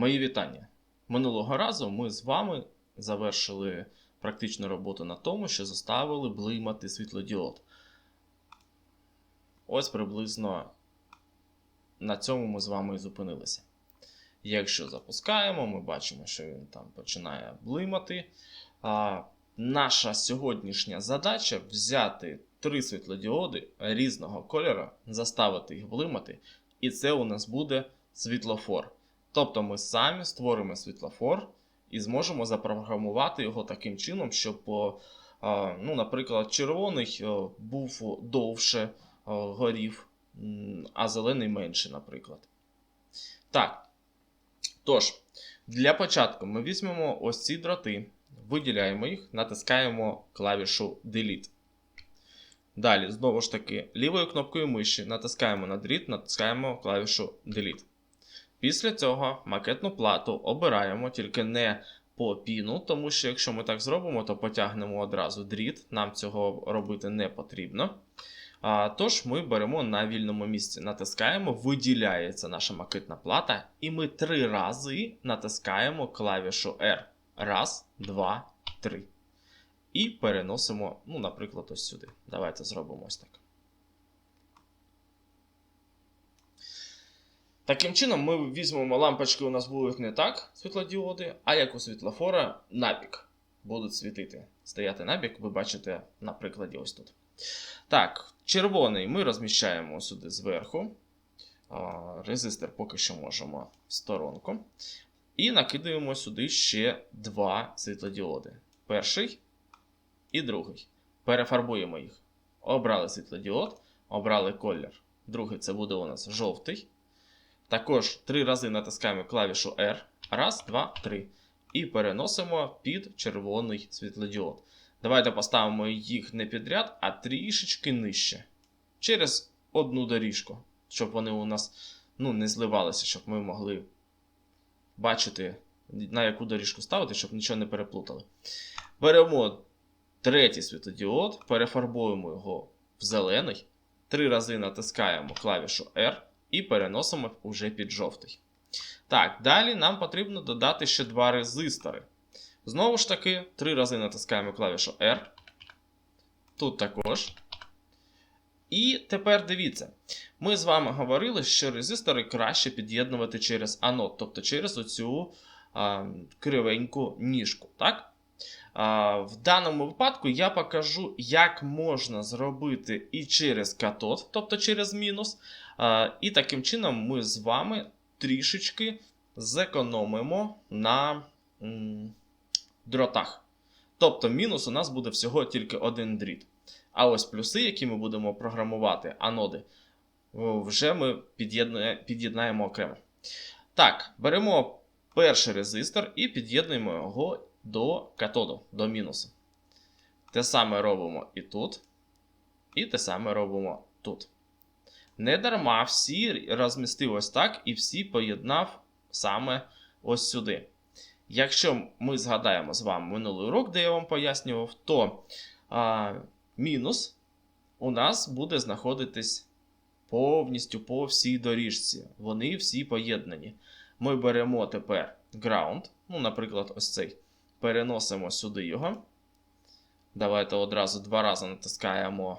Мої вітання. Минулого разу ми з вами завершили практичну роботу на тому, що заставили блимати світлодіод. Ось приблизно на цьому ми з вами і зупинилися. Якщо запускаємо, ми бачимо, що він там починає блимати. А, наша сьогоднішня задача взяти три світлодіоди різного кольору, заставити їх блимати, і це у нас буде світлофор. Тобто ми самі створимо світлофор і зможемо запрограмувати його таким чином, щоб, ну, наприклад, червоний був довше горів, а зелений менше, наприклад. Так. Тож, для початку ми візьмемо ось ці дроти, виділяємо їх, натискаємо клавішу Delete. Далі, знову ж таки, лівою кнопкою миші натискаємо на дріт, натискаємо клавішу Delete. Після цього макетну плату обираємо, тільки не по піну, тому що якщо ми так зробимо, то потягнемо одразу дріт, нам цього робити не потрібно. А, Тож ми беремо на вільному місці, натискаємо, виділяється наша макетна плата, і ми три рази натискаємо клавішу R. Раз, два, три. І переносимо, ну, наприклад, ось сюди. Давайте зробимо ось так. Таким чином, ми візьмемо лампочки, у нас будуть не так, світлодіоди, а як у світлофора набік будуть світити. Стояти набік, ви бачите на прикладі ось тут. Так, червоний ми розміщаємо сюди зверху. Резистор поки що можемо в сторонку. І накидаємо сюди ще два світлодіоди. Перший і другий. Перефарбуємо їх. Обрали світлодіод, обрали колір. Другий це буде у нас жовтий. Також три рази натискаємо клавішу R. Раз, два, три. І переносимо під червоний світлодіод. Давайте поставимо їх не підряд, а трішечки нижче. Через одну доріжку, щоб вони у нас ну, не зливалися, щоб ми могли бачити, на яку доріжку ставити, щоб нічого не переплутали. Беремо третій світлодіод, перефарбуємо його в зелений. Три рази натискаємо клавішу R і переносимо вже під жовтий. Так, далі нам потрібно додати ще два резистори. Знову ж таки, три рази натискаємо клавішу R. Тут також. І тепер дивіться, ми з вами говорили, що резистори краще під'єднувати через анод, тобто через оцю а, кривеньку ніжку. Так? В даному випадку я покажу, як можна зробити і через катод, тобто через мінус. І таким чином ми з вами трішечки зекономимо на дротах. Тобто, мінус у нас буде всього тільки один дріт. А ось плюси, які ми будемо програмувати, аноди, вже ми під'єднаємо окремо. Так, беремо перший резистор і під'єднуємо його до катоду, до мінусу. Те саме робимо і тут, і те саме робимо тут. Не дарма всі розмістив ось так, і всі поєднав саме ось сюди. Якщо ми згадаємо з вами минулий урок, де я вам пояснював, то а, мінус у нас буде знаходитись повністю по всій доріжці. Вони всі поєднані. Ми беремо тепер ground, ну, наприклад, ось цей. Переносимо сюди його. Давайте одразу два рази натискаємо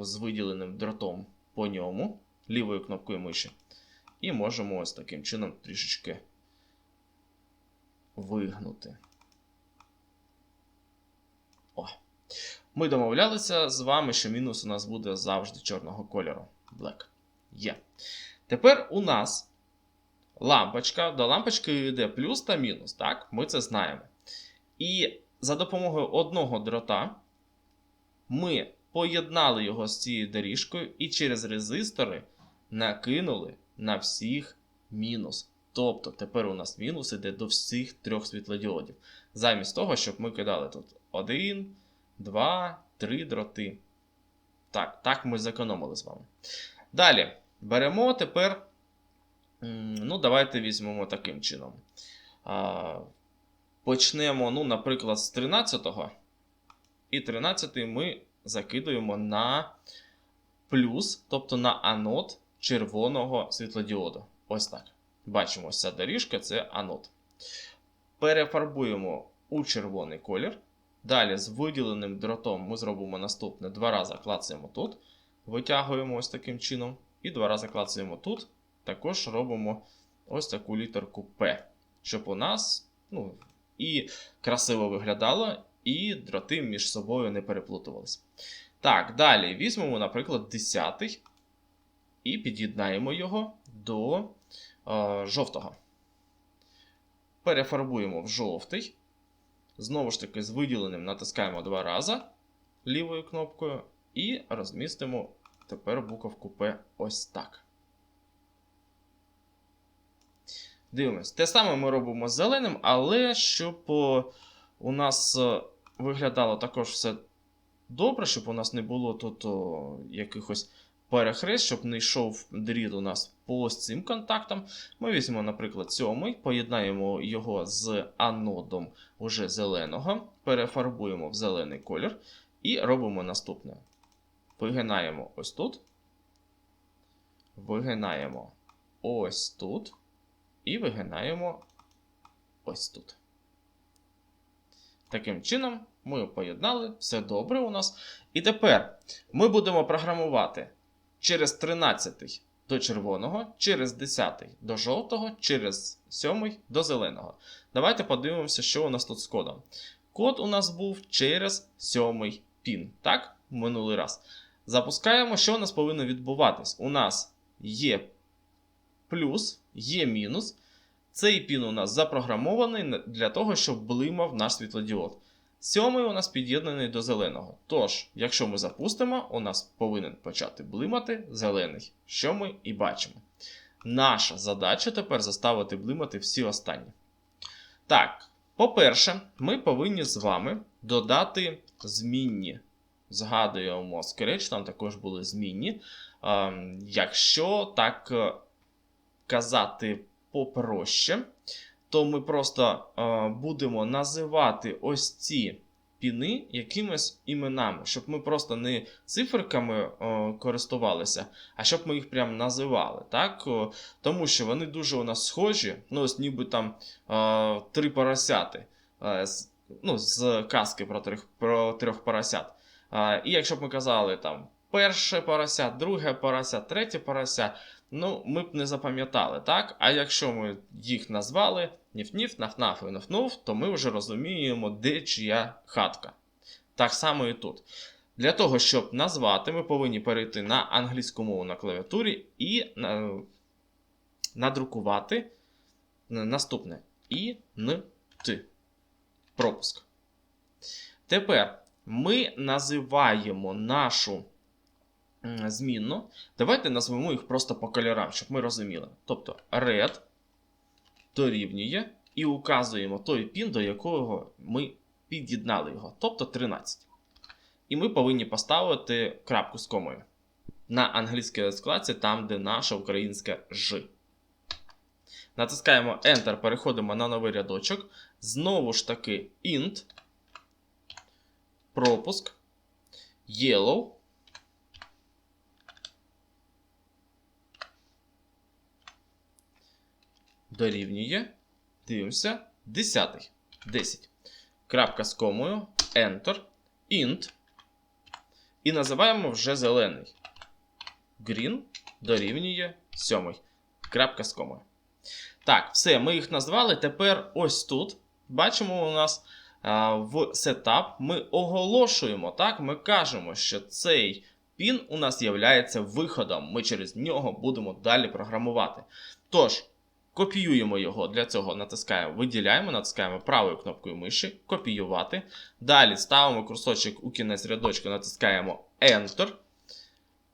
з виділеним дротом по ньому, лівою кнопкою миші. І можемо ось таким чином трішечки вигнути. О. Ми домовлялися з вами, що мінус у нас буде завжди чорного кольору. Black. Є. Тепер у нас лампочка. До лампочки йде плюс та мінус. Так, ми це знаємо. І за допомогою одного дрота ми поєднали його з цією доріжкою і через резистори накинули на всіх мінус. Тобто тепер у нас мінус іде до всіх трьох світлодіодів. Замість того, щоб ми кидали тут один, два, три дроти. Так, так ми зекономили з вами. Далі беремо тепер. Ну, давайте візьмемо таким чином. Почнемо, ну, наприклад, з 13-го. І 13-й ми закидуємо на плюс, тобто на анод червоного світлодіоду. Ось так. Бачимо, ось ця доріжка це анод. Перефарбуємо у червоний колір. Далі з виділеним дротом ми зробимо наступне: два рази клацаємо тут, витягуємо ось таким чином, і два рази клацаємо тут. Також робимо ось таку літерку П, щоб у нас ну, і красиво виглядало, і дроти між собою не переплутувалися. Так, далі візьмемо, наприклад, 10 і під'єднаємо його до е, жовтого. Перефарбуємо в жовтий. Знову ж таки, з виділеним натискаємо два рази лівою кнопкою і розмістимо тепер буковку П ось так. Дивимось. Те саме ми робимо з зеленим, але щоб у нас е, виглядало також все добре, щоб у нас не було тут якихось перехрест, щоб не йшов дріт у нас по цим контактам. Ми візьмемо, наприклад, сьомий, поєднаємо його з анодом уже зеленого, перефарбуємо в зелений колір і робимо наступне. Вигинаємо ось тут. Вигинаємо ось тут. І вигинаємо ось тут. Таким чином, ми поєднали, все добре у нас. І тепер ми будемо програмувати через 13 до червоного, через 10 до жовтого, через 7 до зеленого. Давайте подивимося, що у нас тут з кодом. Код у нас був через 7 пін. Так, минулий раз. Запускаємо, що у нас повинно відбуватись. У нас є плюс, є мінус. Цей пін у нас запрограмований для того, щоб блимав наш світлодіод. Сьомий у нас під'єднаний до зеленого. Тож, якщо ми запустимо, у нас повинен почати блимати зелений, що ми і бачимо. Наша задача тепер заставити блимати всі останні. Так, по-перше, ми повинні з вами додати змінні. Згадуємо Scratch, там також були змінні. Ем, якщо так е, казати попроще, то ми просто е, будемо називати ось ці піни якимись іменами, щоб ми просто не циферками е, користувалися, а щоб ми їх прям називали. так? Тому що вони дуже у нас схожі, ну ось ніби там е, три поросяти е, ну, з казки про трьох, про трьох поросят. Е, і якщо б ми казали там перше порося, друге порося, третє порося, ну, ми б не запам'ятали, так? А якщо ми їх назвали ніф-ніф, наф-наф і наф-нуф, то ми вже розуміємо, де чия хатка. Так само і тут. Для того, щоб назвати, ми повинні перейти на англійську мову на клавіатурі і надрукувати наступне І, Н, Т. Пропуск. Тепер ми називаємо нашу змінну. Давайте назвемо їх просто по кольорам, щоб ми розуміли. Тобто red дорівнює і указуємо той пін, до якого ми під'єднали його, тобто 13. І ми повинні поставити крапку з комою на англійській розкладці, там, де наша українська Ж. Натискаємо Enter, переходимо на новий рядочок. Знову ж таки, int, пропуск, yellow. Дорівнює. Дивимося. 10. 10. Крапка з комою. Enter. Int. І називаємо вже зелений. Green дорівнює 7. Крапка з комою. Так, все, ми їх назвали. Тепер ось тут. Бачимо, у нас а, в Setup ми оголошуємо, так, ми кажемо, що цей пін у нас є виходом. Ми через нього будемо далі програмувати. Тож, Копіюємо його, для цього натискаємо, виділяємо, натискаємо правою кнопкою миші, копіювати. Далі ставимо курсочок у кінець рядочку, натискаємо Enter.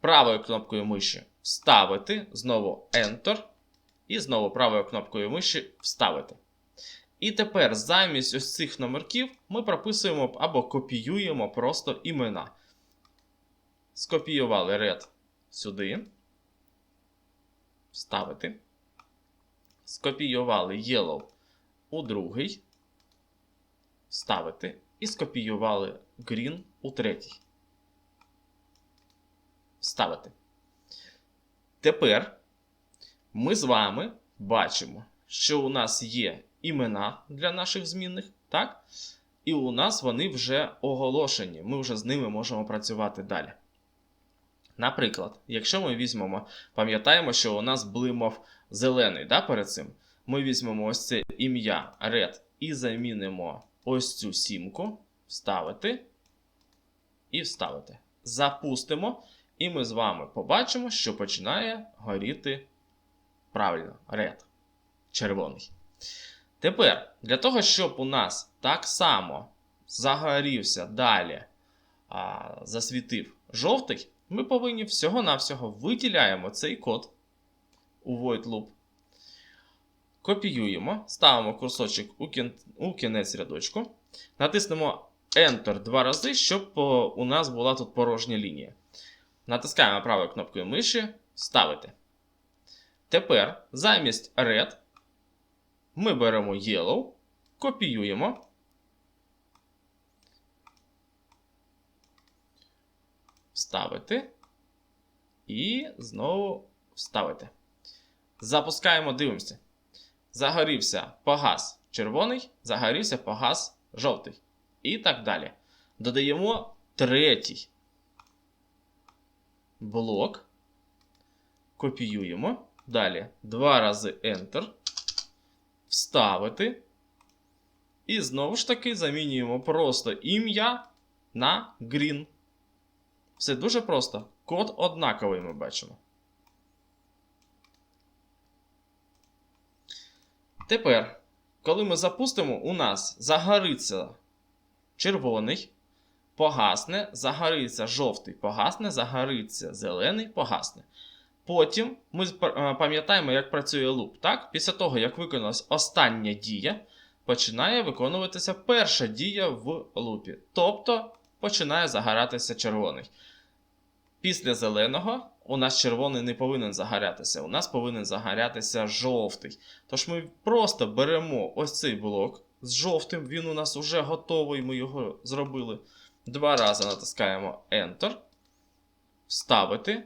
Правою кнопкою миші вставити, знову Enter. І знову правою кнопкою миші вставити. І тепер замість ось цих номерків ми прописуємо або копіюємо просто імена. Скопіювали red сюди. Вставити скопіювали Yellow у другий, ставити, і скопіювали Green у третій. Ставити. Тепер ми з вами бачимо, що у нас є імена для наших змінних, так? І у нас вони вже оголошені. Ми вже з ними можемо працювати далі. Наприклад, якщо ми візьмемо, пам'ятаємо, що у нас блимав зелений да, перед цим. Ми візьмемо ось це ім'я red і замінимо ось цю сімку, вставити і вставити. Запустимо, і ми з вами побачимо, що починає горіти правильно red, червоний. Тепер, для того, щоб у нас так само загорівся далі, а, засвітив жовтий, ми повинні всього-навсього виділяємо цей код у void loop. Копіюємо, ставимо курсочок у, кін... у кінець рядочку, натиснемо Enter два рази, щоб у нас була тут порожня лінія. Натискаємо правою кнопкою миші Ставити. Тепер замість Red ми беремо Yellow, копіюємо. Вставити. І знову вставити. Запускаємо, дивимося. Загорівся погас червоний, загорівся погас жовтий. І так далі. Додаємо третій блок. Копіюємо. Далі два рази Enter. Вставити. І знову ж таки замінюємо просто ім'я на green. Все дуже просто. Код однаковий ми бачимо. Тепер, коли ми запустимо, у нас загориться червоний, погасне, загориться жовтий, погасне, загориться зелений, погасне. Потім ми пам'ятаємо, як працює луп. Так? Після того, як виконалась остання дія, починає виконуватися перша дія в лупі. Тобто починає загоратися червоний. Після зеленого у нас червоний не повинен загорятися, у нас повинен загорятися жовтий. Тож ми просто беремо ось цей блок з жовтим, він у нас вже готовий, ми його зробили. Два рази натискаємо Enter. Вставити.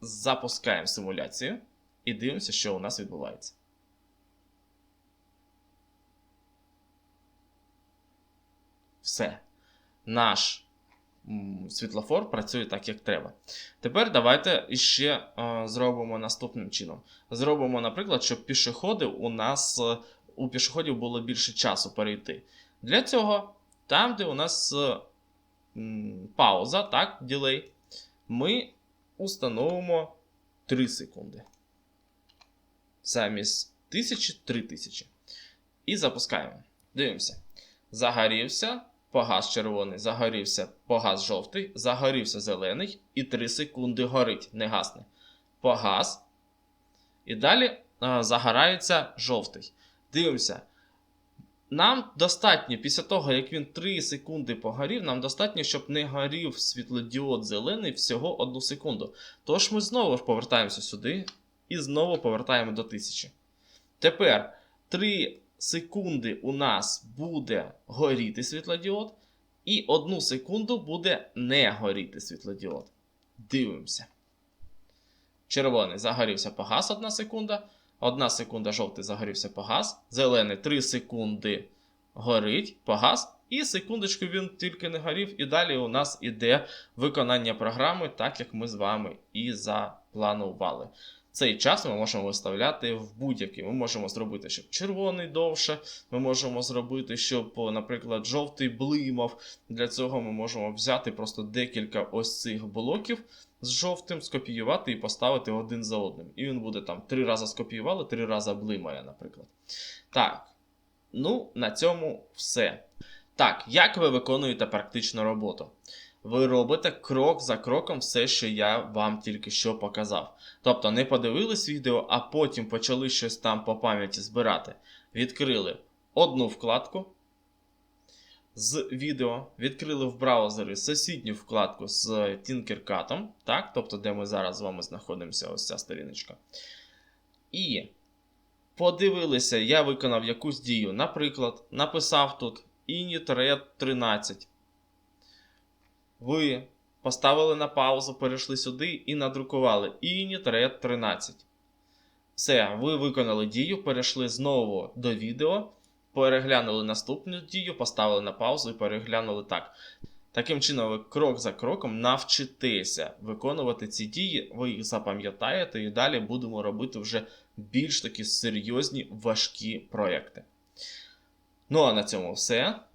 Запускаємо симуляцію і дивимося, що у нас відбувається. Все. Наш світлофор працює так, як треба. Тепер давайте іще е, зробимо наступним чином. Зробимо, наприклад, щоб пішоходи у нас е, у пішоходів було більше часу перейти. Для цього, там, де у нас е, пауза, так, ділей, ми установимо 3 секунди. Замість 1000 3000. І запускаємо. Дивимося. Загорівся погас червоний, загорівся, погас жовтий, загорівся зелений, і 3 секунди горить, не гасне. Погас. І далі а, загорається жовтий. Дивимося. Нам достатньо, після того, як він 3 секунди погорів, нам достатньо, щоб не горів світлодіод зелений всього 1 секунду. Тож ми знову повертаємося сюди і знову повертаємо до 1000. Тепер 3 секунди у нас буде горіти світлодіод, і 1 секунду буде не горіти світлодіод. Дивимося. Червоний загорівся погас 1 секунда. 1 секунда жовтий загорівся погас. Зелений 3 секунди горить, погас. І секундочку він тільки не горів. І далі у нас іде виконання програми, так як ми з вами і запланували. Цей час ми можемо виставляти в будь-який. Ми можемо зробити, щоб червоний довше. Ми можемо зробити, щоб, наприклад, жовтий блимав. Для цього ми можемо взяти просто декілька ось цих блоків з жовтим, скопіювати і поставити один за одним. І він буде там три рази скопіювали, три рази блимає, наприклад. Так. Ну, на цьому все. Так, як ви виконуєте практичну роботу? Ви робите крок за кроком все, що я вам тільки що показав. Тобто не подивились відео, а потім почали щось там по пам'яті збирати. Відкрили одну вкладку з відео, відкрили в браузері сусідню вкладку з Tinkercad, так? тобто, де ми зараз з вами знаходимося, ось ця сторіночка. І подивилися, я виконав якусь дію. Наприклад, написав тут init 13. Ви поставили на паузу, перейшли сюди і надрукували init 13. Все, ви виконали дію, перейшли знову до відео, переглянули наступну дію, поставили на паузу і переглянули так. Таким чином, ви крок за кроком навчитеся виконувати ці дії, ви їх запам'ятаєте, і далі будемо робити вже більш такі серйозні важкі проекти. Ну а на цьому все.